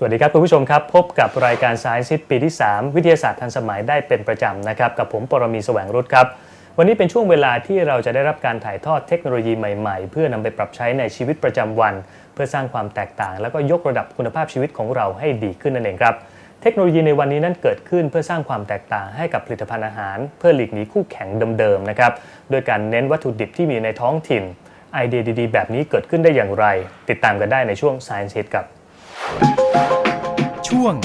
สวัสดีครับคุณผู้ชมครับ พบกับรายการ Science Hit ปีที่ 3 วิทยาศาสตร์ทันสมัยได้เป็นประจำนะครับ กับผมปรมีแสวงรุตครับ วันนี้เป็นช่วงเวลาที่เราจะได้รับการถ่ายทอดเทคโนโลยีใหม่ ๆ เพื่อนำไปปรับใช้ในชีวิตประจำวัน เพื่อสร้างความแตกต่าง แล้วก็ยกระดับคุณภาพชีวิตของเราให้ดีขึ้นนั่นเองครับ เทคโนโลยีในวันนี้นั้นเกิดขึ้นเพื่อสร้างความแตกต่างให้กับผลิตภัณฑ์อาหาร เพื่อหลีกหนีคู่แข่งเดิมๆนะครับโดยการเน้นวัตถุดิบที่มีในท้องถิ่นไอเดียดีๆ แบบนี้เกิดขึ้นได้อย่างไร ติดตามกันได้ในช่วง Science Hit ครับ ช่วง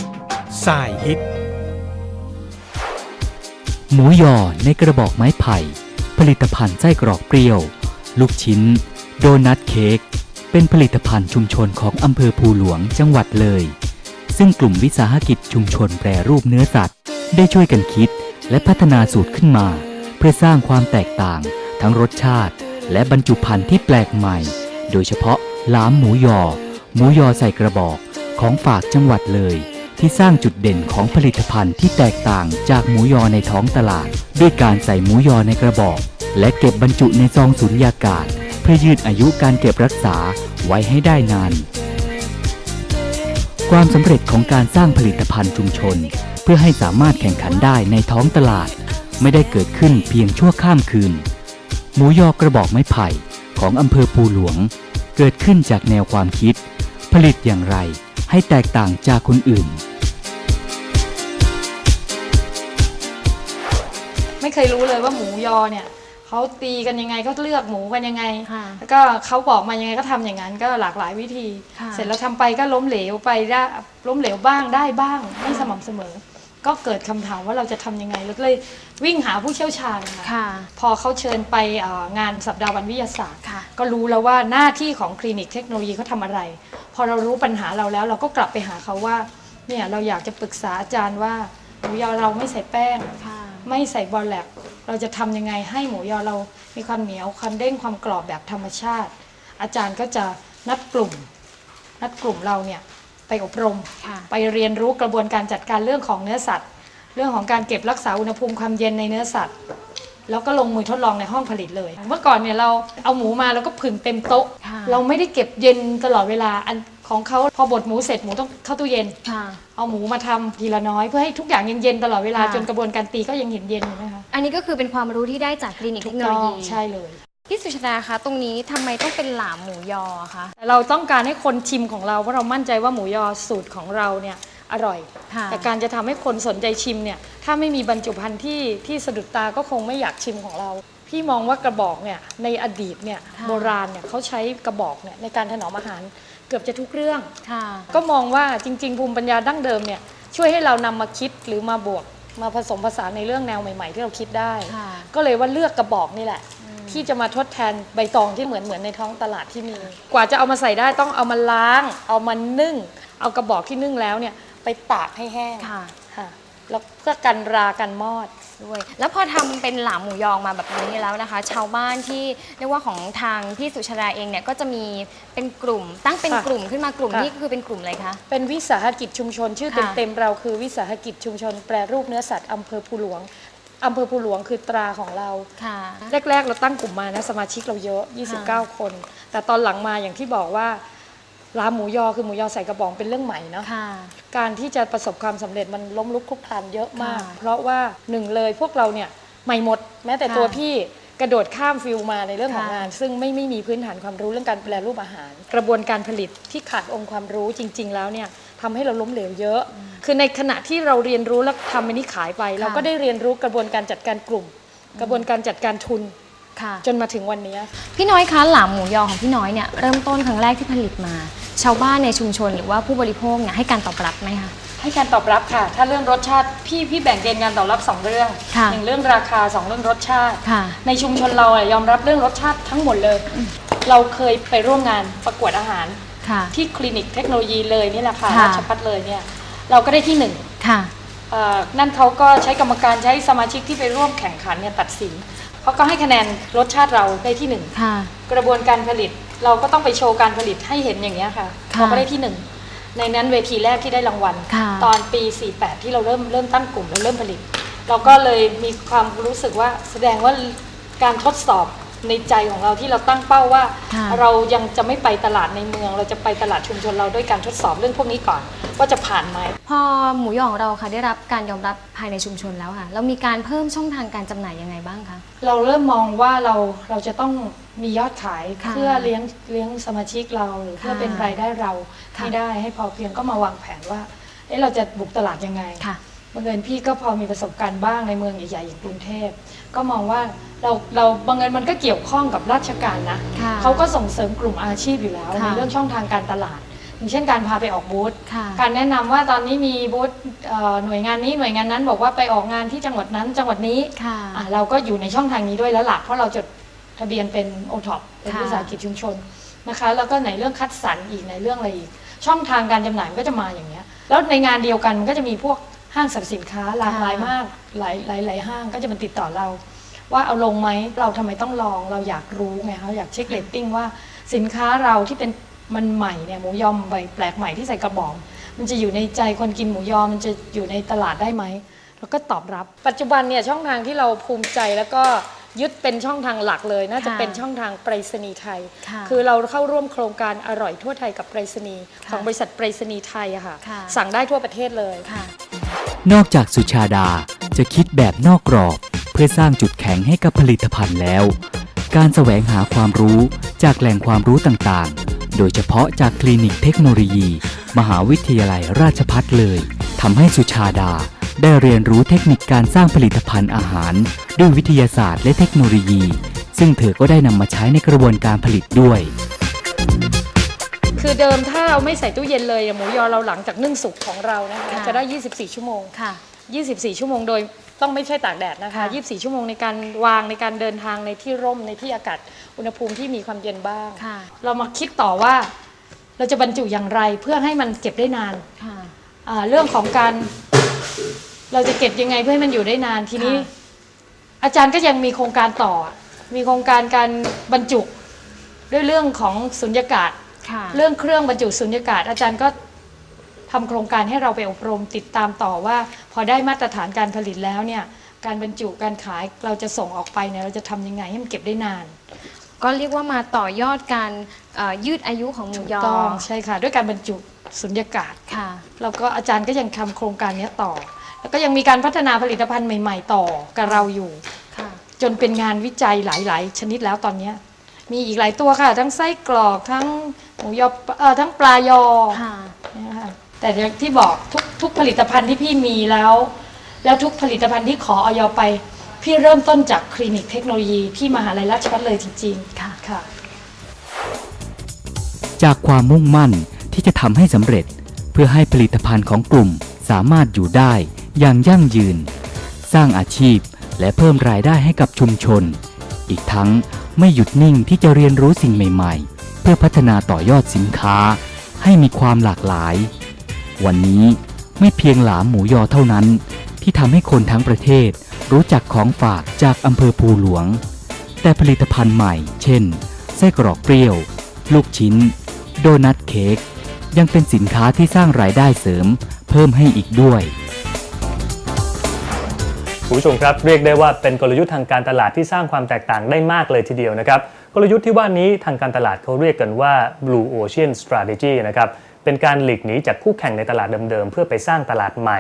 สายฮิต หมูยอในกระบอกไม้ไผ่ ผลิตภัณฑ์ไส้กรอกเปรี้ยว ลูกชิ้น โดนัทเค้ก เป็นผลิตภัณฑ์ชุมชนของอำเภอภูหลวงจังหวัดเลย ซึ่งกลุ่มวิสาหกิจชุมชนแปรรูปเนื้อสัตว์ ได้ช่วยกันคิดและพัฒนาสูตรขึ้นมา เพื่อสร้างความแตกต่าง ทั้งรสชาติ และบรรจุภัณฑ์ที่แปลกใหม่ โดยเฉพาะล้ามหมูยอ หมูยอใส่กระบอก ของฝากจังหวัดเลย ที่สร้างจุดเด่นของผลิตภัณฑ์ที่แตกต่างจากหมูยอในท้องตลาด ด้วยการใส่หมูยอในกระบอก และเก็บบรรจุในซองสุญญากาศ เพื่อยืดอายุการเก็บรักษาไว้ให้ได้นาน ความสำเร็จของการสร้างผลิตภัณฑ์ชุมชน เพื่อให้สามารถแข่งขันได้ในท้องตลาด ไม่ได้เกิดขึ้นเพียงชั่วข้ามคืน หมูยอกระบอกไม้ไผ่ของอำเภอภูหลวง เกิดขึ้นจากแนวความคิด ผลิตอย่างไร ให้แตกต่างจากคนอื่น ไม่เคยรู้เลยว่าหมูยอเนี่ยเขาตีกันยังไงเขาเลือกหมูกันยังไง ค่ะแล้วก็เขาบอกมายังไงก็ทำอย่างนั้นก็หลากหลายวิธี ค่ะ เสร็จแล้วทำไปก็ล้มเหลวไปได้ล้มเหลวบ้างได้บ้างไม่สม่ำเสมอ ก็เกิดคำถามว่าเราจะทำยังไงแล้วก็เลยวิ่งหาผู้เชี่ยวชาญค่ะ ค่ะ พอเขาเชิญไปเอ่องานสัปดาห์วันวิทยาศาสตร์ ค่ะ ก็รู้แล้วว่าหน้าที่ของคลินิกเทคโนโลยีเขาทำอะไร พอเรารู้ปัญหาเราแล้ว เราก็กลับไปหาเขาว่าเนี่ยเราอยากจะปรึกษาอาจารย์ว่าหมูยอเราไม่ใส่แป้ง ค่ะ ไม่ใส่บอลแลกเราจะทำยังไงให้หมูยอเรามีความเหนียวความเด้งความกรอบแบบธรรมชาติ อาจารย์ก็จะนัดกลุ่ม นัดกลุ่มเราเนี่ยไปอบรม ค่ะ ไปเรียนรู้กระบวนการจัดการเรื่องของเนื้อสัตว์ เรื่องของการเก็บรักษาอุณหภูมิความเย็นในเนื้อสัตว์ แล้วก็ลงมือทดลองในห้องผลิตเลย เมื่อก่อนเนี่ยเราเอาหมูมาแล้วก็ผึ่งเต็มโต๊ะค่ะเราไม่ได้เก็บเย็นตลอดเวลาอันของเขาพอบดหมูเสร็จหมูต้องเข้าตู้เย็นค่ะเอาหมูมาทำทีละน้อยเพื่อให้ทุกอย่างยังเย็นตลอดเวลาค่ะจนกระบวนการตีก็ยังเห็นเย็นอยู่นะคะ อันนี้ก็คือเป็นความรู้ที่ได้จากคลินิกเทคโนโลต้องยีใช่เลยพี่สุชาดาคะตรงนี้ทำไมต้องเป็นหลามหมูยอคะแต่เราต้องการให้คนชิมของเราเพราะเรามั่นใจว่าหมูยอสูตรของเราเนี่ย อร่อยค่ะแต่การจะทำให้คนสนใจชิมเนี่ยถ้าไม่มีบรรจุภัณฑ์ที่ที่สะดุดตาก็คงไม่อยากชิมของเรา พี่มองว่ากระบอกเนี่ยในอดีตเนี่ยค่ะโบราณเนี่ยเขาใช้กระบอกเนี่ยในการถนอมอาหารเกือบจะทุกเรื่องค่ะก็มองว่าจริง ๆ ภูมิปัญญาดั้งเดิมเนี่ยช่วยให้เรานำมาคิดหรือมาบวกมาผสมผสานในเรื่องแนวใหม่ ๆ ที่เราคิดได้ค่ะก็เลยว่าเลือกกระบอกนี่แหละ ที่จะมาทดแทนใบตองที่เหมือนเหมือนในท้องตลาดที่มี กว่าจะเอามาใส่ได้ต้องเอามาล้าง เอามานึ่ง เอากระบอกที่นึ่งแล้วเนี่ย ไปตากให้แห้งค่ะ ค่ะ แล้วเพื่อกันรากันมอด ด้วย แล้วพอทำเป็นหลามหมูยองมาแบบนี้แล้วนะคะ ชาวบ้านที่เรียกว่าของทางพี่สุชาดาเองเนี่ยก็จะมีเป็นกลุ่ม ตั้งเป็นค่ะกลุ่มขึ้นมากลุ่มค่ะ นี้คือเป็นกลุ่มอะไรคะ เป็นวิสาหกิจชุมชน ชื่อค่ะเต็มๆเราคือวิสาหกิจชุมชน แปรรูปเนื้อสัตว์อำเภอภูหลวงอำเภอภูหลวงคือตราของเรา ค่ะ แรก ๆ เราตั้งกลุ่มมานะสมาชิกเราเยอะ 29 คน แต่ตอนหลังมาอย่างที่บอกว่า ร้านหมูยอคือหมูยอใส่กระป๋องเป็นเรื่องใหม่เนาะค่ะ การที่จะประสบความสำเร็จมันล้มลุกคลุกคลานเยอะมาก ค่ะเพราะว่าหนึ่งเลยพวกเราเนี่ยใหม่หมด แม้แต่ค่ะตัวพี่กระโดดข้ามฟิลมาในเรื่องของค่ะงาน ซึ่งไม่ไม่มีพื้นฐานความรู้เรื่องการแปรรูปอาหาร กระบวนการผลิตที่ขาดองค์ความรู้จริง ๆ แล้วเนี่ยทำให้เราล้มเหลวเยอะ คือในขณะที่เราเรียนรู้แล้วทำอันนี้ขายไป เราก็ได้เรียนรู้กระบวนการจัดการกลุ่ม กระบวนการจัดการทุนค่ะ จนมาถึงวันนี้พี่น้อยคะหลามหมูยอของพี่น้อยเนี่ยเริ่มต้นครั้งแรกที่ผลิตมา ชาวบ้านในชุมชนหรือว่าผู้บริโภคเนี่ยให้การตอบรับไหมคะ ให้การตอบรับค่ะ ถ้าเรื่องรสชาติพี่พี่แบ่งเกณฑ์การตอบรับสองเรื่องค่ะหนึ่งเรื่องราคาสองเรื่องรสชาติ ค่ะ ในชุมชนเราอะยอมรับเรื่องรสชาติทั้งหมดเลย เราเคยไปร่วมงานประกวดอาหาร ค่ะ ที่คลินิกเทคโนโลยีเลยนี่แหละค่ะค่ะ ราชพัฒเลยเนี่ยเราก็ได้ที่หนึ่งค่ะ เอ่อนั่นเขาก็ใช้กรรมการใช้สมาชิกที่ไปร่วมแข่งขันเนี่ยตัดสินเขาก็ให้คะแนนรสชาติเราได้ที่หนึ่ง ค่ะ กระบวนการผลิต เราก็ต้องไปโชว์การผลิตให้เห็นอย่างนี้ยค่ะค่ะเราก็ได้ที่หนึ่งในนั้นเวทีแรกที่ได้รางวัลค่ะตอนปี 48 ที่เราเริ่มเริ่มตั้งกลุ่มแล้วเริ่มผลิต เราก็เลยมีความรู้สึกว่าแสดงว่าการทดสอบ ในใจของเราที่เราตั้งเป้าว่า ค่ะเรายังจะไม่ไปตลาดในเมือง เราจะไปตลาดชุมชนเราด้วยการทดสอบเรื่องพวกนี้ก่อน ว่าจะผ่านไหม พอหมูยอของเราค่ะได้รับการยอมรับภายในชุมชนแล้วค่ะ เรามีการเพิ่มช่องทางการจำหน่ายยังไงบ้างคะ เราเริ่มมองว่าเราเราจะต้องมียอดขายค่ะเพื่อเลี้ยงเลี้ยงสมาชิกเราหรือเพื่อค่ะเป็นรายได้เราค่ะ ให้ได้ให้พอเพียงก็มาวางแผนว่าเอ๊ะเราจะบุกตลาดยังไง ค่ะ บังเอิญพี่ก็พอมีประสบการณ์บ้างในเมืองใหญ่ๆอย่างกรุงเทพ ก็มองว่าเราเราบังเอิญมันก็เกี่ยวข้องกับราชการนะค่ะเขาก็ส่งเสริมกลุ่มอาชีพอยู่แล้วค่ะในเรื่องช่องทางการตลาด อย่างเช่นการพาไปออกบูธ ค่ะ การแนะนำว่าตอนนี้มีบูธเอ่อหน่วยงานนี้หน่วยงานนั้นบอกว่าไปออกงานที่จังหวัดนั้นจังหวัดนี้ค่ะ อะเราก็อยู่ในช่องทางนี้ด้วยแล้วล่ะเพราะเราจดทะเบียนเป็นโอท็อปเป็นค่ะ วิสาหกิจชุมชนนะคะแล้วก็ในเรื่องคัดสรรอีกในเรื่องอะไรอีก ช่องทางการจำหน่ายมันก็จะมาอย่างเงี้ยแล้วในงานเดียวกันมันก็จะมีพวก ห้างสรรพสินค้าหลากหลายมากหลายหลายหลายห้างก็จะมาติดต่อเรา ว่าเอาลงไหมเราทำไมต้องลองเราอยากรู้ไงเราอยากเช็คเรตติ้งว่าสินค้าเราที่เป็นมันใหม่เนี่ยหมูยอมใบแปลกใหม่ที่ใส่กระบอก มันจะอยู่ในใจคนกินหมูยอมันจะอยู่ในตลาดได้ไหมแล้วก็ตอบรับ ปัจจุบันเนี่ยช่องทางที่เราภูมิใจแล้วก็ ยึดเป็นช่องทางหลักเลย น่าจะค่ะเป็นช่องทางไปรษณีย์ไทยค่ะคือเราเข้าร่วมโครงการอร่อยทั่วไทยกับไปรษณีย์ค่ะของบริษัทไปรษณีย์ไทยอะค่ะ ค่ะ สั่งได้ทั่วประเทศเลย ค่ะ นอกจากสุชาดาจะคิดแบบนอกกรอบ เพื่อสร้างจุดแข็งให้กับผลิตภัณฑ์แล้ว การแสวงหาความรู้จากแหล่งความรู้ต่างๆ โดยเฉพาะจากคลินิกเทคโนโลยี มหาวิทยาลัยราชพัฒเลยทำให้สุชาดา ได้เรียนรู้เทคนิคการสร้างผลิตภัณฑ์อาหาร ด้วยวิทยาศาสตร์และเทคโนโลยี ซึ่งเธอก็ได้นำมาใช้ในกระบวนการผลิตด้วย คือเดิมถ้าเราไม่ใส่ตู้เย็นเลยหมูยอเราหลังจากนึ่งสุกของเรานะคะค่ะจะได้ 24 ชั่วโมงค่ะ 24 ชั่วโมงโดยต้องไม่ใช่ตากแดดนะคะค่ะ24 ชั่วโมงในการวางในการเดินทางในที่ร่มในที่อากาศอุณหภูมิที่มีความเย็นบ้างค่ะเรามาคิดต่อว่าเราจะบรรจุอย่างไรเพื่อให้มันเก็บได้นานค่ะอ่าเรื่องของการ เราจะเก็บยังไงเพื่อให้มันอยู่ได้นานทีนี้ค่ะอาจารย์ก็ยังมีโครงการต่อ มีโครงการการบรรจุด้วยเรื่องของสุญญากาศ ค่ะเรื่องเครื่องบรรจุสุญญากาศ อาจารย์ก็ทำโครงการให้เราไปอบรมติดตามต่อว่า พอได้มาตรฐานการผลิตแล้วเนี่ยการบรรจุการขายเราจะส่งออกไปเนี่ยเราจะทำยังไงให้มันเก็บได้นาน ก็เรียกว่ามาต่อยอดการเอ่อยืดอายุของหมูยอต้องใช่ค่ะ ด้วยการบรรจุสุญญากาศค่ะแล้วก็อาจารย์ก็ยังทำโครงการเนี้ยต่อ แล้วก็ยังมีการพัฒนาผลิตภัณฑ์ใหม่ ๆ ต่อกับเราอยู่ค่ะจนเป็นงานวิจัยหลาย ๆ ชนิดแล้วตอนเนี้ยมีอีกหลายตัวค่ะ ทั้งไส้กรอกทั้งหมูยอเอ่อทั้งปลายอค่ะเนี่ยค่ะแต่อย่างที่บอกทุกทุกผลิตภัณฑ์ที่พี่มีแล้ว แล้วทุกผลิตภัณฑ์ที่ขอออยไป พี่เริ่มต้นจากคลินิกเทคโนโลยีที่มหาลัยราชภัฏเลยจริงๆ ค่ะค่ะ จากความมุ่งมั่นที่จะทำให้สำเร็จ เพื่อให้ผลิตภัณฑ์ของกลุ่มสามารถอยู่ได้อย่างยั่งยืน สร้างอาชีพและเพิ่มรายได้ให้กับชุมชน อีกทั้งไม่หยุดนิ่งที่จะเรียนรู้สิ่งใหม่ๆ เพื่อพัฒนาต่อยอดสินค้า ให้มีความหลากหลาย วันนี้ไม่เพียงหลามหมูยอเท่านั้น ที่ทำให้คนทั้งประเทศ รู้จักของฝากจากอำเภอภูหลวง แต่ผลิตภัณฑ์ใหม่ เช่น ไส้กรอกเปรี้ยว ลูกชิ้น โดนัทเค้ก ยังเป็นสินค้าที่สร้างรายได้เสริม เพิ่มให้อีกด้วยคุณผู้ชมครับเรียกได้ว่าเป็นกลยุทธ์ทางการตลาดที่สร้างความแตกต่างได้มากเลยทีเดียวนะครับกลยุทธ์ที่ว่านี้ทางการตลาดเขาเรียกกันว่า Blue Ocean Strategy นะครับเป็นการหลีกหนีจากคู่แข่งในตลาดเดิมๆ เพื่อไปสร้างตลาดใหม่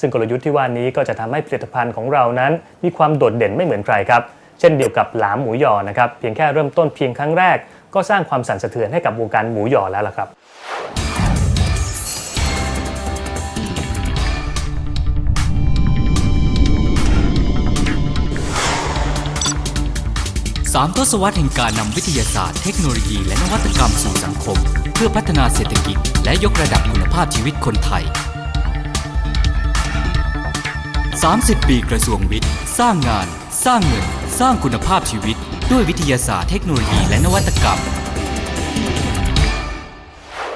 ซึ่งกลยุทธ์ที่ว่านี้ก็จะทำให้ผลิตภัณฑ์ของเรานั้น มีความโดดเด่นไม่เหมือนใครครับ เช่นเดียวกับหลามหมูหยอนะครับเพียงแค่เริ่มต้นเพียงครั้งแรก ก็สร้างความสั่นสะเทือนให้กับวงการหมูหยอแล้วล่ะครับสามทศวรรษแห่งการนำวิทยาศาสตร์ เทคโนโลยีและนวัตกรรมสู่สังคม เพื่อพัฒนาเศรษฐกิจ และยกระดับคุณภาพชีวิตคนไทย 30 ปีกระทรวงวิทย์ สร้างงาน สร้างเงิน สร้างคุณภาพชีวิต ด้วยวิทยาศาสตร์เทคโนโลยีและนวัตกรรม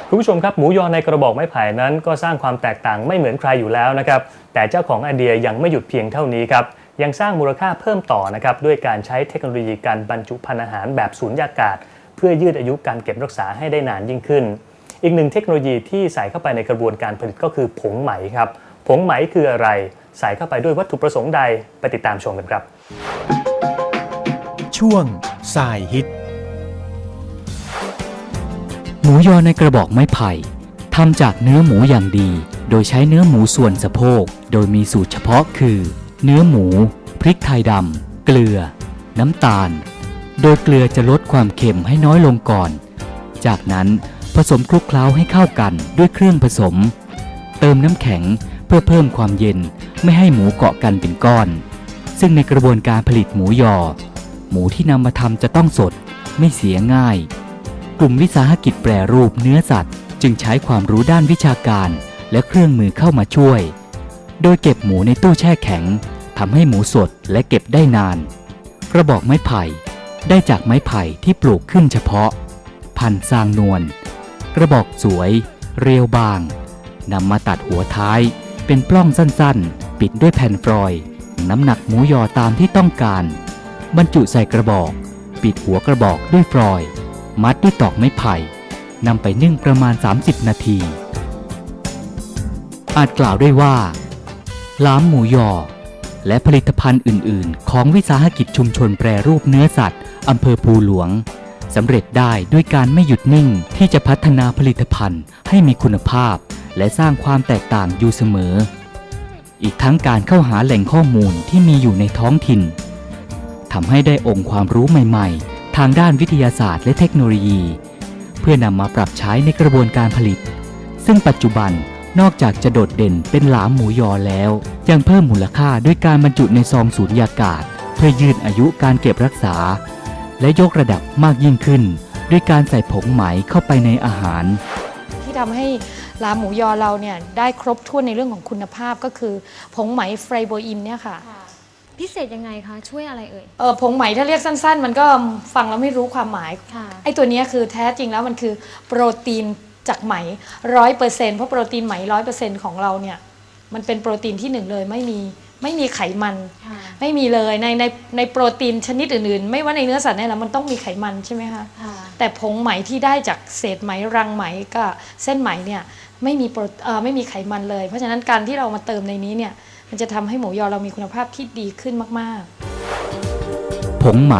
คุณผู้ชมครับ หมูยอในกระบอกไม้ไผ่นั้น ก็สร้างความแตกต่างไม่เหมือนใครอยู่แล้วนะครับ แต่เจ้าของไอเดียยังไม่หยุดเพียงเท่านี้ครับ ยังสร้างมูลค่าเพิ่มต่อนะครับ ด้วยการใช้เทคโนโลยีการบรรจุภัณฑ์อาหารแบบสูญญากาศ เพื่อยืดอายุการเก็บรักษาให้ได้นานยิ่งขึ้น อีกหนึ่งเทคโนโลยีที่ใส่เข้าไปในกระบวนการผลิตก็คือผงไหมครับ ผงไหมคืออะไร ใส่เข้าไปด้วยวัตถุประสงค์ใดไปติดตามชมกันครับ ช่วงสายฮิต หมูยอในกระบอกไม้ไผ่ทำจากเนื้อหมูอย่างดี โดยใช้เนื้อหมูส่วนสะโพก โดยมีสูตรเฉพาะคือ เนื้อหมู พริกไทยดำ เกลือ น้ำตาล โดยเกลือจะลดความเค็มให้น้อยลงก่อน จากนั้นผสมคลุกเคล้าให้เข้ากันด้วยเครื่องผสม เติมน้ำแข็งเพื่อเพิ่มความเย็น ไม่ให้หมูเกาะกันเป็นก้อน ซึ่งในกระบวนการผลิตหมูยอ หมูที่นำมาทำจะต้องสด ไม่เสียง่าย กลุ่มวิสาหกิจแปรรูปเนื้อสัตว์ จึงใช้ความรู้ด้านวิชาการและเครื่องมือเข้ามาช่วย โดยเก็บหมูในตู้แช่แข็งทำให้หมูสดและเก็บได้นาน กระบอกไม้ไผ่ ได้จากไม้ไผ่ที่ปลูกขึ้นเฉพาะ พันสร้างนวลกระบอกสวย เรียวบางนำมาตัดหัวท้าย เป็นปล้องสั้นๆ ปิดด้วยแผ่นฟรอย น้ำหนักหมูยอตามที่ต้องการ บรรจุใส่กระบอก ปิดหัวกระบอกด้วยฟรอย มัดด้วยตอกไม้ไผ่นำไปนึ่งประมาณ 30 นาที อาจกล่าวได้ว่าล้ามหมูยอ และผลิตภัณฑ์อื่น ๆ ของวิสาหกิจชุมชนแปรรูปเนื้อสัตว์อำเภอภูหลวงสำเร็จได้ด้วยการไม่หยุดนิ่งที่จะพัฒนาผลิตภัณฑ์ให้มีคุณภาพ และสร้างความแตกต่างอยู่เสมอ อีกทั้งการเข้าหาแหล่งข้อมูลที่มีอยู่ในท้องถิ่นทำให้ได้องค์ความรู้ใหม่ๆ ทางด้านวิทยาศาสตร์และเทคโนโลยี เพื่อนำมาปรับใช้ในกระบวนการผลิต ซึ่งปัจจุบันนอกจากจะโดดเด่นเป็นหลามหมูยอแล้ว ยังเพิ่มมูลค่าด้วยการบรรจุในซองสูญญากาศ เพื่อยืดอายุการเก็บรักษา และยกระดับมากยิ่งขึ้น ด้วยการใส่ผงไหมเข้าไปในอาหาร ที่ทำให้ ลาหมูยอเราเนี่ยได้ครบถ้วนในเรื่องของคุณภาพก็คือผงไหมไฟโบอินเนี่ยค่ะ พิเศษยังไงคะช่วยอะไรเอ่ย เออผงไหมถ้าเรียกสั้นๆ มันก็ฟังแล้วไม่รู้ความหมาย ค่ะ ไอ้ตัวเนี้ยคือแท้จริงแล้วมันคือโปรตีนจากไหมร้อยเปอร์เซ็นต์เพราะโปรตีนไหมร้อยเปอร์เซ็นต์ของเราเนี่ยมันเป็นโปรตีนที่หนึ่งเลยไม่มีไม่มีไขมัน ค่ะ ไม่มีเลยในในในโปรตีนชนิดอื่นๆ ไม่ว่าในเนื้อสัตว์เนี่ยแหละมันต้องมีไขมันใช่ไหมคะ ค่ะ แต่ผงไหมที่ได้จากเศษไหมรังไหมก็เส้นไหมเนี่ย ไม่มีโปรไม่มีไขมันเลย เพราะฉะนั้นการที่เรามาเติมในนี้เนี่ยมันจะทำให้หมูยอเรามีคุณภาพที่ดีขึ้นมาก ๆ ผงไหม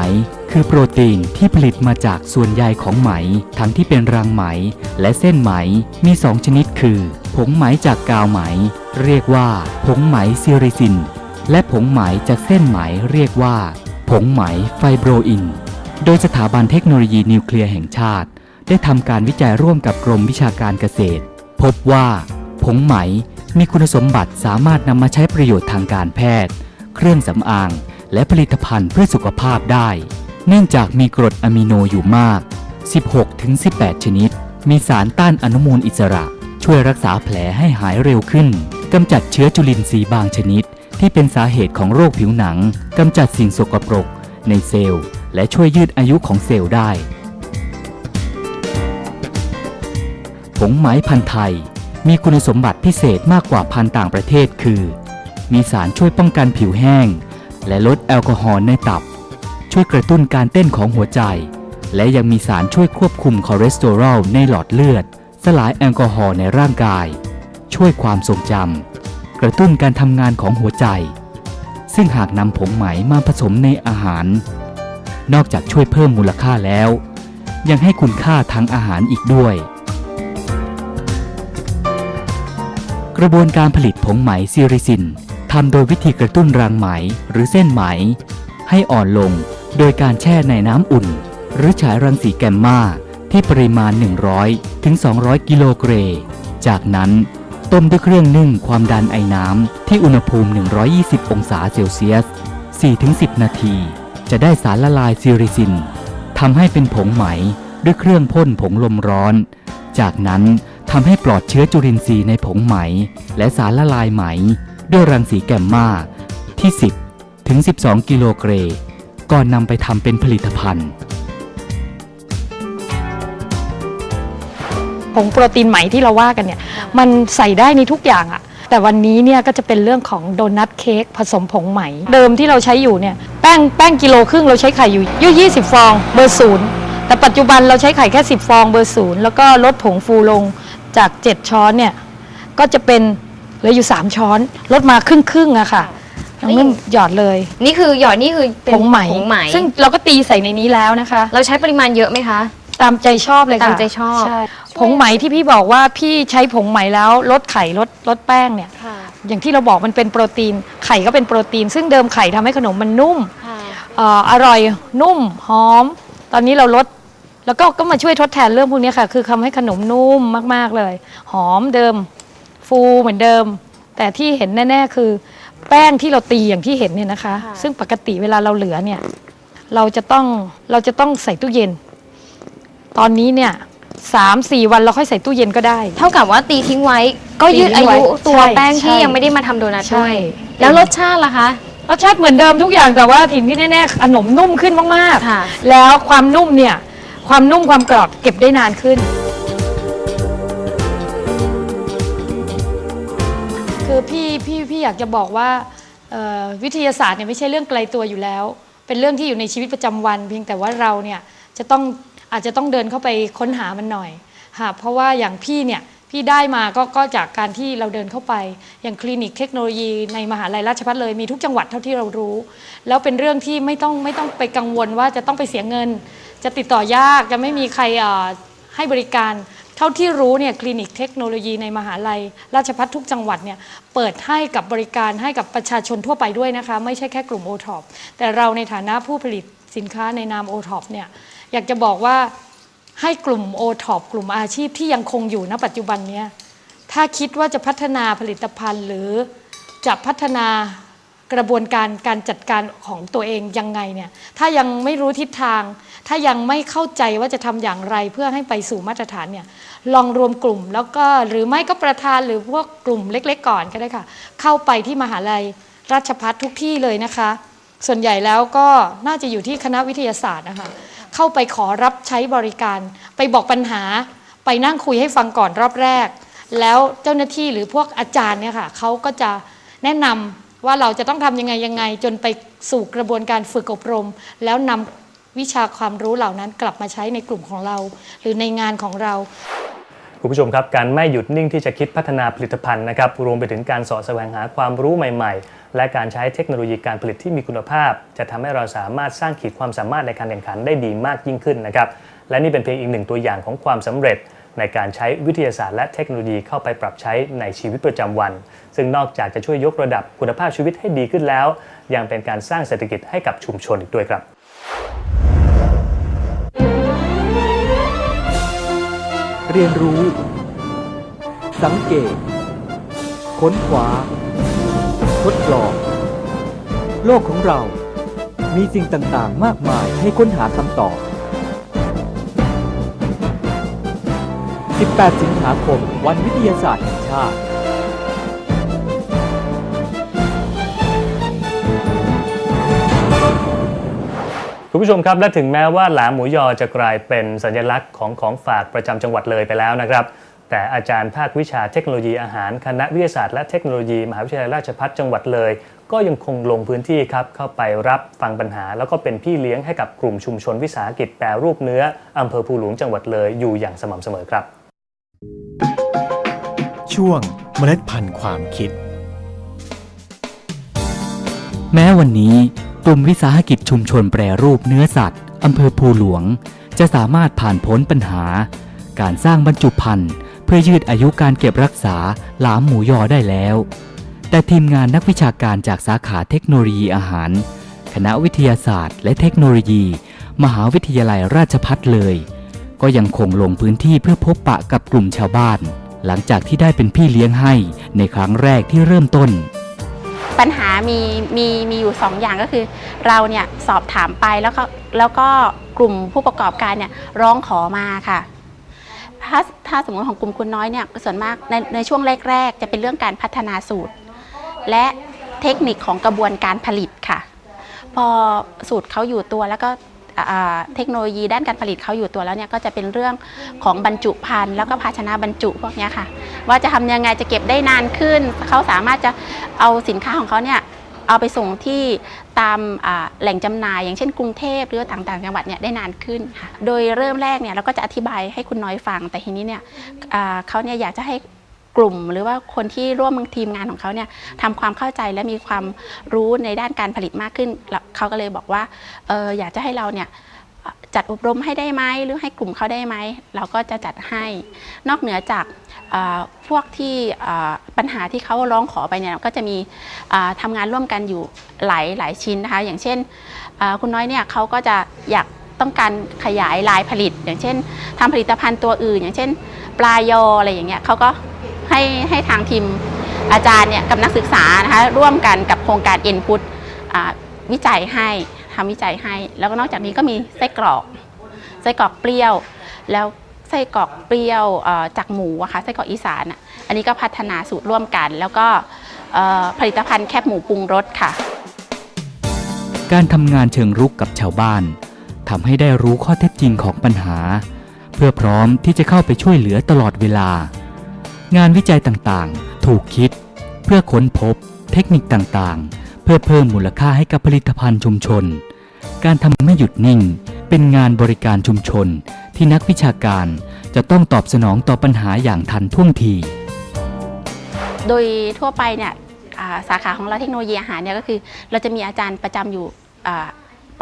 คือโปรตีนที่ผลิตมาจากส่วนใยของไหม ทั้งที่เป็นรังไหม และเส้นไหมมี2ชนิดคือ ผงไหมจากกาวไหม เรียกว่า ผงไหมซิริซิน และผงไหมจากเส้นไหมเรียกว่า ผงไหมไฟโบรอิน โดยสถาบันเทคโนโลยีนิวเคลียร์แห่งชาติ ได้ทำการวิจัยร่วมกับกรมวิชาการเกษตร พบว่า ผงไหมมีคุณสมบัติสามารถนำมาใช้ประโยชน์ทางการแพทย์ เครื่องสำอาง และผลิตภัณฑ์เพื่อสุขภาพได้ เนื่องจากมีกรดอะมิโนอยู่มาก 16-18 ชนิด มีสารต้านอนุมูลอิสระ ช่วยรักษาแผลให้หายเร็วขึ้นกำจัดเชื้อจุลินทรีย์บางชนิด ที่เป็นสาเหตุของโรคผิวหนังกำจัดสิ่งสกปรก ในเซลล์ และช่วยยืดอายุของเซลล์ได้ ผงไหมพันธุ์ไทย มีคุณสมบัติพิเศษมากกว่าพันธุ์ต่างประเทศคือ มีสารช่วยป้องกันผิวแห้ง และลดแอลกอฮอล์ในตับ ช่วยกระตุ้นการเต้นของหัวใจ และยังมีสารช่วยควบคุมคอเลสเตอรอลในหลอดเลือด สลายแอลกอฮอล์ในร่างกาย ช่วยความทรงจำกระตุ้นการทำงานของหัวใจ ซึ่งหากนำผงไหมมาผสมในอาหาร นอกจากช่วยเพิ่มมูลค่าแล้ว ยังให้คุณค่าทางอาหารอีกด้วย ระบวนการผลิตผงไหมซิริซินทำโดยวิธีกระตุ้นรังไหมหรือเส้นไหม ให้อ่อนลงโดยการแช่ในน้ำอุ่น หรือฉายรังสีแกมมาที่ปริมาณ 100 ถึง 200 กิโลเกรจากนั้น ต้มด้วยเครื่องนึ่งความดันไอน้ำที่อุณหภูมิ 120 องศาเซลเซียส 4-10 นาที จะได้สารละลายซิริซินทำให้เป็นผงไหมด้วยเครื่องพ่นผงลมร้อน จากนั้น ทำให้ปลอดเชื้อจุลินทรีย์ในผงไหม และสารละลายไหม ด้วยรังสีแกมมาที่ 10 ถึง 12 กิโลเกรก่อนนำไปทำเป็นผลิตภัณฑ์ผงโปรตีนไหมที่เราว่ากันเนี่ยมันใส่ได้ในทุกอย่างอะแต่วันนี้เนี่ยก็จะเป็นเรื่องของโดนัทเค้กผสมผงไหม เดิมที่เราใช้อยู่เนี่ยแป้งแป้งกิโลครึ่งเราใช้ไข่อยู่ยี่สิบฟองเบอร์ศูนย์แต่ปัจจุบันเราใช้ไข่แค่ 10 ฟองเบอร์ศูนย์แล้วก็ลดผงฟูลง จาก 7 ช้อนเนี่ยก็จะเป็นเหลืออยู่ 3 ช้อนลดมาครึ่งครึ่งๆอะค่ะน้องนุ่นหยอดเลยนี่คือหยอดนี่คือเป็นผงไหมผงไหมซึ่งเราก็ตีใส่ในนี้แล้วนะคะ เราใช้ปริมาณเยอะไหมคะ ตามใจชอบเลยค่ะตามใจชอบ ใผงไหมที่พี่บอกว่าพี่ใช้ผงไหมแล้วลดไข่ลดลดแป้งเนี่ย ค่ะอย่างที่เราบอกมันเป็นโปรตีนไข่ก็เป็นโปรตีน ซึ่งเดิมไข่ทำให้ขนมมันนุ่ม ค่ะ เอ่ออร่อยนุ่มหอม ตอนนี้เราลด แล้วก็ก็มาช่วยทดแทนเรื่องพวกนี้ค่ะ คือทำให้ขนมนุ่มมาก ๆเลย หอมเดิม ฟูเหมือนเดิม แต่ที่เห็นแน่ ๆ คือ แป้งที่เราตีอย่างที่เห็นเนี่ยนะคะค่ะซึ่งปกติเวลาเราเหลือเนี่ย เราจะต้องเราจะต้องใส่ตู้เย็น ตอนนี้เนี่ยสามสี่วันเราค่อยใส่ตู้เย็นก็ได้ เท่ากับว่าตีทิ้งไว้ ก็ยืดตีทิ้อางไว้ยุตัวใช่แป้งที่ใช่ยังไม่ได้มาทำโดนัทใช่ด้วยแล้วรสชาติล่ะคะรสชาติเหมือนเดิมทุกอย่างแต่ว่าถิ่นที่แน่ๆขนมนุ่มขึ้นมากค่ะๆแล้วความนุ่มเนี่ย ความนุ่มความกรอบเก็บได้นานขึ้น คือพี่พี่พี่อยากจะบอกว่าเอ่อวิทยาศาสตร์เนี่ยไม่ใช่เรื่องไกลตัวอยู่แล้ว เป็นเรื่องที่อยู่ในชีวิตประจำวัน เพียงแต่ว่าเราเนี่ยจะต้องอาจจะต้องเดินเข้าไปค้นหามันหน่อยค่ะเพราะว่าอย่างพี่เนี่ยพี่ได้มาก็ก็จากการที่เราเดินเข้าไป อย่างคลินิกเทคโนโลยีในมหาลัยราชภัฏเลยมีทุกจังหวัดเท่าที่เรารู้ แล้วเป็นเรื่องที่ไม่ต้องไม่ต้องไปกังวลว่าจะต้องไปเสียเงิน จะติดต่อยากจะไม่มีใครให้บริการเท่าที่รู้เนี่ยคลินิกเทคโนโลยีในมหาลัย ราชพัฒทุกจังหวัดเนี่ยเปิดให้กับบริการให้กับประชาชนทั่วไปด้วยนะคะ ไม่ใช่แค่กลุ่ม o t o p แต่เราในฐานะผู้ผลิตสินค้าในนาม o t o p เนี่ยอยากจะบอกว่าให้กลุ่ม o t o p กลุ่มอาชีพที่ยังคงอยู่ณปัจจุบันเนี้ยถ้าคิดว่าจะพัฒนาผลิตภัณฑ์หรือจะพัฒนา กระบวนการการจัดการของตัวเองยังไงเนี่ยถ้ายังไม่รู้ทิศทาง ถ้ายังไม่เข้าใจว่าจะทำอย่างไรเพื่อให้ไปสู่มาตรฐานเนี่ยลองรวมกลุ่มแล้วก็หรือไม่ก็ประธานหรือพวกกลุ่มเล็ก ๆ ก่อนก็ได้ค่ะ เข้าไปที่มหาลัยราชพัฒทุกที่เลยนะคะ ส่วนใหญ่แล้วก็น่าจะอยู่ที่คณะวิทยาศาสตร์นะคะเข้าไปขอรับใช้บริการ ไปบอกปัญหา ไปนั่งคุยให้ฟังก่อนรอบแรก แล้วเจ้าหน้าที่หรือพวกอาจารย์เนี่ยค่ะเขาก็จะแนะนำ ว่าเราจะต้องทำยังไงยังไง จนไปสู่กระบวนการฝึกอบรม แล้วนำวิชาความรู้เหล่านั้นกลับมาใช้ในกลุ่มของเรา หรือในงานของเราคุณผู้ชมครับ การไม่หยุดนิ่งที่จะคิดพัฒนาผลิตภัณฑ์นะครับรวมไปถึงการสาะแสวงหาความรู้ใหม่ ๆ และการใช้เทคโนโลยีการผลิตที่มีคุณภาพ จะทำให้เราสามารถสร้างขีดความสามารถในการแข่งขันได้ดีมากยิ่งขึ้นนะครับและนี่เป็นเพียงอีกหนึ่งตัวอย่างของความสำเร็จ ในการใช้วิทยาศาสตร์และเทคโนโลยีเข้าไปปรับใช้ในชีวิตประจำวัน ซึ่งนอกจากจะช่วยยกระดับคุณภาพชีวิตให้ดีขึ้นแล้ว ยังเป็นการสร้างเศรษฐกิจให้กับชุมชนอีกด้วยครับเรียนรู้ สังเกต ค้นคว้า ทดลอง โลกของเรา มีสิ่งต่าง ๆ มากมายให้ค้นหาคำตอบ 18 สิงหาคม วันวิทยาศาสตร์แห่งชาติ คุณผู้ชมครับ และถึงแม้ว่าหลามหมูยอจะกลายเป็นสัญลักษณ์ของของฝากประจำจังหวัดเลยไปแล้วนะครับแต่อาจารย์ภาควิชาเทคโนโลยีอาหารคณะวิทยาศาสตร์และเทคโนโลยี มหาวิทยาลัยราชภัฏจังหวัดเลย ก็ยังคงลงพื้นที่ครับเข้าไปรับฟังปัญหา แล้วก็เป็นพี่เลี้ยงให้กับกลุ่มชุมชนวิสาหกิจแปรรูปเนื้ออำเภอภูหลวงจังหวัดเลยอยู่อย่างสม่ำเสมอครับ ช่วงเมล็ดพันธุ์ความคิด แม้วันนี้กลุ่มวิสาหกิจชุมชนแปรรูปเนื้อสัตว์อำเภอภูหลวง จะสามารถผ่านพ้นปัญหา การสร้างบรรจุภัณฑ์เพื่อยืดอายุการเก็บรักษาหลามหมูยอได้แล้ว แต่ทีมงานนักวิชาการจากสาขาเทคโนโลยีอาหาร คณะวิทยาศาสตร์ และเทคโนโลยี มหาวิทยาลัยราชภัฏเลย ก็ยังคงลงพื้นที่เพื่อพบปะกับกลุ่มชาวบ้าน หลังจากที่ได้เป็นพี่เลี้ยงให้ในครั้งแรกที่เริ่มต้น ปัญหามีมีมีอยู่2ออย่างก็คือ เราเนี่ยสอบถามไปแล้วก็แล้วก็กลุ่มผู้ประกอบการเนี่ยร้องขอมาค่ะถ้าถ้าสมมติของกลุ่มคุณน้อยเนี่ยส่วนมากในในช่วงแรก ๆ จะเป็นเรื่องการพัฒนาสูตร และเทคนิคของกระบวนการผลิตค่ะ พอสูตรเขาอยู่ตัวแล้วก็ เทคโนโลยีด้านการผลิตเขาอยู่ตัวแล้วเนี่ยก็จะเป็นเรื่องของบรรจุภัณฑ์แล้วก็ภาชนะบรรจุพวกเนี้ยค่ะ ว่าจะทำยังไงจะเก็บได้นานขึ้น เขาสามารถจะเอาสินค้าของเขาเนี่ยเอาไปส่งที่ตามอ่าแหล่งจำหน่าย อย่างเช่นกรุงเทพหรือว่าต่างๆจังหวัดเนี่ยได้นานขึ้นค่ะโดยเริ่มแรกเนี่ยเราก็จะอธิบายให้คุณน้อยฟังแต่ทีนี้เนี่ยอ่าเขาเนี่ยอยากจะให้ กลุ่ม หรือว่าคนที่ร่วมทีมงานของเขาเนี่ยทำความเข้าใจและมีความรู้ในด้านการผลิตมากขึ้นเขาก็เลยบอกว่าเอออยากจะให้เราเนี่ยจัดอบรมให้ได้ไหมหรือให้กลุ่มเขาได้ไหม เราก็จะจัดให้ นอกเหนือจากพวกที่ปัญหาที่เขาร้องขอไปเนี่ยก็จะมีทำงานร่วมกันอยู่หลายหลายชิ้นนะคะ อย่างเช่นคุณน้อยเนี่ยเขาก็จะอยากต้องการขยายลายผลิต อย่างเช่นทำผลิตภัณฑ์ตัวอื่น อย่างเช่น ปลายออะไรอย่างเงี้ยเขาก็ ให้ให้ทางทีมอาจารย์เนี่ยกับนักศึกษานะคะร่วมกันกับโครงการ Input อ่าวิจัยให้ทำวิจัยให้ แล้วก็นอกจากนี้ก็มีไส้กรอกไส้กรอกเปรี้ยว แล้วไส้กรอกเปรี้ยวจากหมูอะค่ะไส้กรอกอีสานอันนี้ก็พัฒนาสูตรร่วมกัน แล้วก็ผลิตภัณฑ์แคบหมูปรุงรสค่ะ การทำงานเชิงรุกกับชาวบ้านทำให้ได้รู้ข้อเท็จจริงของปัญหา เพื่อพร้อมที่จะเข้าไปช่วยเหลือตลอดเวลา งานวิจัยต่างๆ ถูกคิด เพื่อค้นพบ เทคนิคต่างๆ เพื่อเพิ่มมูลค่าให้กับผลิตภัณฑ์ชุมชน การทำไม่หยุดนิ่ง เป็นงานบริการชุมชน ที่นักวิชาการจะต้องตอบสนองต่อปัญหาอย่างทันท่วงที โดยทั่วไปเนี่ยสาขาของเราเทคโนโลยีอาหารเนี่ยก็คือ เราจะมีอาจารย์ประจำอยู่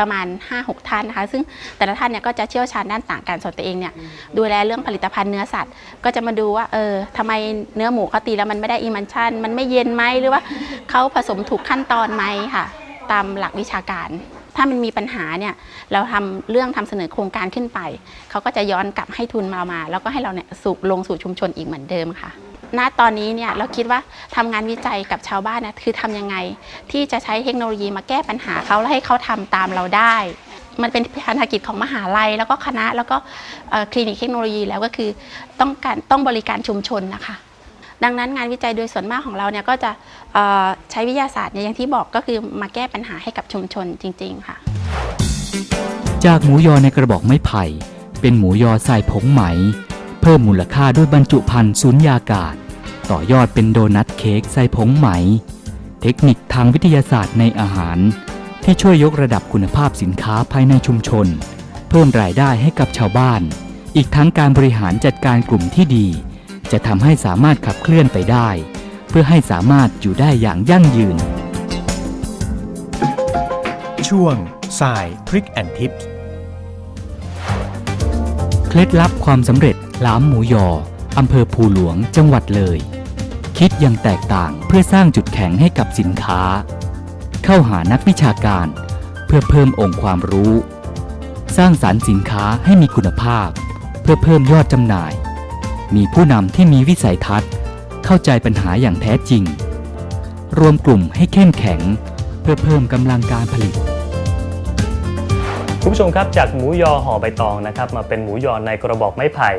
ประมาณ 5-6 ท่านนะคะ ซึ่งแต่ละท่านเนี่ยก็จะเชี่ยวชาญด้านต่างกันส่วนตัวเองเนี่ยดูแลเรื่องผลิตภัณฑ์เนื้อสัตว์ ก็จะมาดูว่าเออทำไมเนื้อหมูเขาตีแล้วมันไม่ได้อิมันชันมันไม่เย็นไหมหรือว่าเขาผสมถูกขั้นตอนไหมค่ะ ตามหลักวิชาการถ้ามันมีปัญหาเนี่ยเราทำเรื่องทำเสนอโครงการขึ้นไป เขาก็จะย้อนกลับให้ทุนมามา แล้วก็ให้เราเนี่ยสูบลงสู่ชุมชนอีกเหมือนเดิมค่ะ ณตอนนี้เนี่ยเราคิดว่าทำงานวิจัยกับชาวบ้านนะคือทำยังไง ที่จะใช้เทคโนโลยีมาแก้ปัญหาเขาและให้เขาทำตามเราได้ มันเป็นพันธกิจของมหาลัย แล้วก็คณะแล้วก็คลินิกเทคโนโลยีแล้วก็คือต้องการต้องบริการชุมชนนะคะดังนั้นงานวิจัยโดยส่วนมากของเราเนี่ยก็จะใช้วิทยาศาสตร์เนี่ยอย่างที่บอกก็คือมาแก้ปัญหาให้กับชุมชนจริง ๆ ค่ะ จากหมูยอในกระบอกไม้ไผ่ เป็นหมูยอใส่ผงไหม เพิ่มมูลค่าด้วยบรรจุภัณฑ์สุญญากาศ ต่อยอดเป็นโดนัทเค้กใส่ผงไหม เทคนิคทางวิทยาศาสตร์ในอาหาร ที่ช่วยยกระดับคุณภาพสินค้าภายในชุมชน เพิ่มรายได้ให้กับชาวบ้าน อีกทั้งการบริหารจัดการกลุ่มที่ดี จะทำให้สามารถขับเคลื่อนไปได้ เพื่อให้สามารถอยู่ได้อย่างยั่งยืน ช่วงสายทริคแอนทิป เคล็ดลับความสำเร็จล้ามหมูยออำเภอภูหลวงจังหวัดเลย คิดอย่างแตกต่างเพื่อสร้างจุดแข็งให้กับสินค้า เข้าหานักวิชาการ เพื่อเพิ่มองค์ความรู้ สร้างสารรค์สินค้าให้มีคุณภาพ เพื่อเพิ่มยอดจำหน่าย มีผู้นำที่มีวิสัยทัศน์ เข้าใจปัญหาอย่างแท้จริง รวมกลุ่มให้เข้มแข็ง เพื่อเพิ่มกำลังการผลิต คุณผู้ชมครับจากหมูยอห่อใบตองนะครับมาเป็นหมูยอในกระบอกไม้ไผ่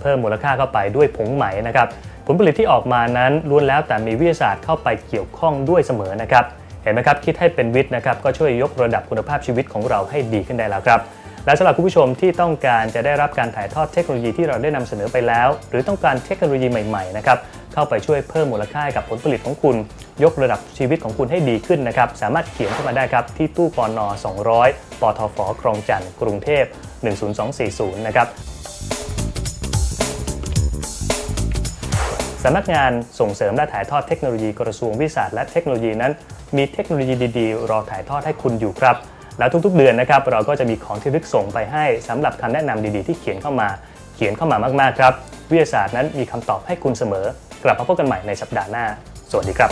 เพิ่มมูลค่าเข้าไปด้วยผงไหมนะครับผลผลิตที่ออกมานั้นล้วนแล้วแต่มีวิทยาศาสตร์เข้าไปเกี่ยวข้องด้วยเสมอนะครับเห็นไหมครับคิดให้เป็นวิทย์นะครับก็ช่วยยกระดับคุณภาพชีวิตของเราให้ดีขึ้นได้แล้วครับและสำหรับคุณผู้ชมที่ต้องการจะได้รับการถ่ายทอดเทคโนโลยีที่เราได้นำเสนอไปแล้ว หรือต้องการเทคโนโลยีใหม่ๆนะครับ เข้าไปช่วยเพิ่มมูลค่าให้กับผลผลิตของคุณ ยกระดับชีวิตของคุณให้ดีขึ้นนะครับ สามารถเขียนเข้ามาได้ครับ ที่ตู้ปอนอ200 ปทฟคลองจันทร์กรุงเทพ 10240 นะครับสำนักงานส่งเสริมและถ่ายทอดเทคโนโลยีกระทรวงวิทยาศาสตร์และเทคโนโลยีนั้น มีเทคโนโลยีดีๆ รอถ่ายทอดให้คุณอยู่ครับ แล้วทุกๆเดือนนะครับเราก็จะมีของที่ลึกส่งไปให้สำหรับคำแนะนำดีๆ ที่เขียนเข้ามา เขียนเข้ามามากๆครับ วิทยาศาสตร์นั้นมีคำตอบให้คุณเสมอ กลับมาพบกันใหม่ในสัปดาห์หน้า สวัสดีครับ